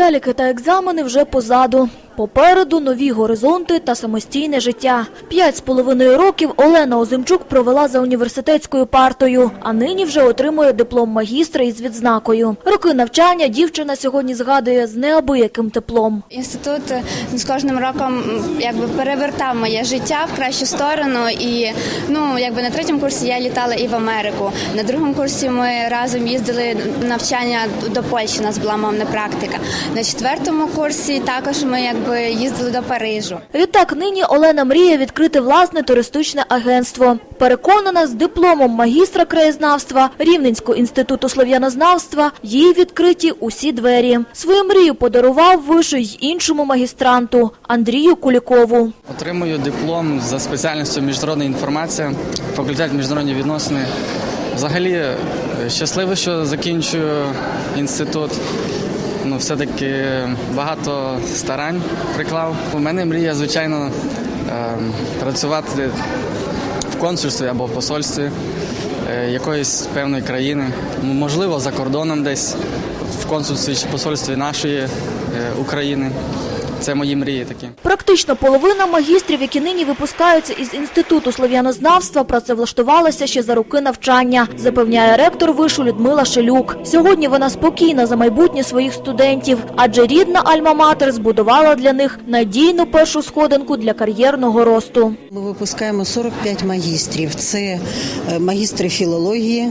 Заліки та екзамени вже позаду. Попереду нові горизонти та самостійне життя. П'ять з половиною років Олена Озимчук провела за університетською партою, а нині вже отримує диплом магістра із відзнакою. Роки навчання дівчина сьогодні згадує з неабияким теплом. Інститут е, з кожним роком якби перевертав моє життя в кращу сторону. І ну якби на третьому курсі я літала і в Америку. На другому курсі ми разом їздили навчання до Польщі. У нас була мовна практика. На четвертому курсі також ми якби їздили до Парижу. Відтак нині Олена мріє відкрити власне туристичне агентство. Переконана з дипломом магістра краєзнавства Рівненського інституту слов'янознавства їй відкриті усі двері. Свою мрію подарував вишу й іншому магістранту Андрію Кулікову. Отримую диплом за спеціальністю міжнародна інформація, факультет міжнародні відносини. Взагалі е, щасливий, що закінчую інститут. Ну, все-таки багато старань приклав. У мене мрія, звичайно, е, працювати в консульстві або в посольстві е, якоїсь певної країни. Ну, Можливо, за кордоном десь в консульстві чи посольстві нашої е, України. Це мої мрії такі. Практично половина магістрів, які нині випускаються із інституту слов'янознавства, працевлаштувалася ще за роки навчання, запевняє ректор вишу Людмила Шелюк. Сьогодні вона спокійна за майбутнє своїх студентів, адже рідна Альма-Матер збудувала для них надійну першу сходинку для кар'єрного росту. Ми випускаємо 45 магістрів. Це е, магістри філології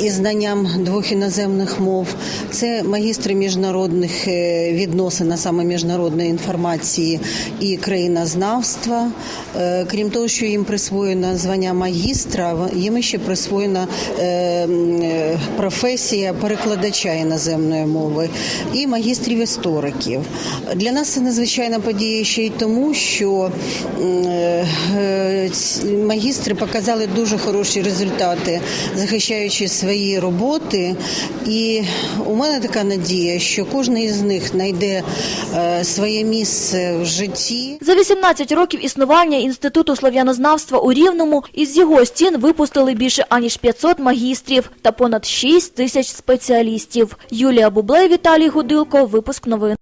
із знанням двох іноземних мов, це магістри міжнародних е, відносин, а саме міжнародної інформації і країнознавства. Е, Крім того, що їм присвоєно звання магістра, їм ще присвоєна е, професія перекладача іноземної мови і магістрів істориків. Для нас це надзвичайна подія ще й тому, що магістри показали дуже хороші результати, захищаючи свої роботи. І у мене така надія, що кожен із них знайде е, своє місце в житті. За 18 років існування інституту слов'янознавства у Рівному із його стін випустили більше аніж 500 магістрів та понад 6 тисяч спеціалістів. Юлія Бублей, Віталій Гудилко. Випуск новин.